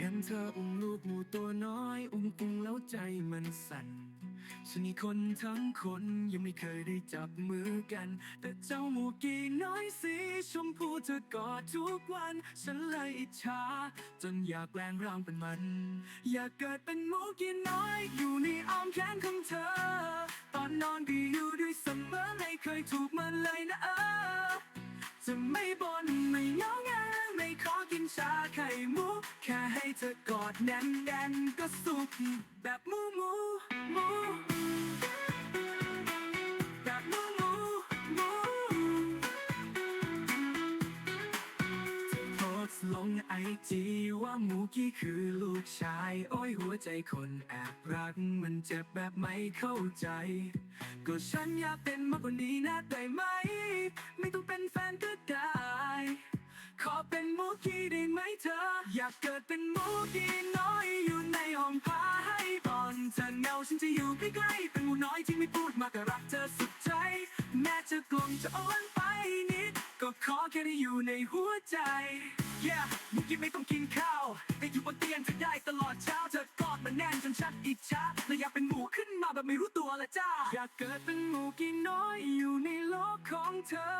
เห็นเธออุ้มลูกหมูตัวน้อย อุ้มอุ้งแล้วใจมันสั่นฉันนี่คนทั้งคนยังไม่เคยได้จับมือกัน แต่เจ้าหมูกี่น้อยสีชมพูเธอกอดทุกวัน ฉันเลยอิจฉาจนอยากแปลงร่างเป็นมัน อยากเกิดเป็นหมูกี่น้อย อยู่ในอ้อมแขนของเธอ ตอนนอนก็อยู่ด้วยเสมอไม่เคยถูกมันเลยนะเออจะไม่บน่นไม่เงา ขอกินชาไข่มุก แค่ให้เธอกอดแน่นแน่นๆก็สุขแบบหมูหมูหมูแบบหมูหมูหมูโพสต์ลงไอจีว่าหมูกี้คือลูกชาย โอ้ยหัวใจคนแอบรัก มันเจ็บแบบไม่เข้าใจ ก็ฉันอยากเป็นมากกว่านี้นะได้ไหม เป็นหมูกี้ได้ไหมเธอ อยากเกิดเป็นหมูกีน้อยอยู่ในห้องผ้าให้บอนเธอเงาฉันจะอยู่ใกล้ๆเป็นหมูน้อยที่ไม่พูดมากก็รักเธอสุดใจ แม้จะกลมจะอ่อนไปนิด ก็ขอแค่ได้อยู่ในหัวใจ Yeah มุกี้ไม่ต้องกินข้าวได้อยู่บนเตียงเธอได้ตลอดเช้าเธอกอดมาแน่นจนชัดอิจฉาและอยากเป็นหมูขึ้นมาแบบไม่รู้ตัวละจ้า อยากเกิดเป็นหมูกี่น้อยอยู่ในโลกของเธอ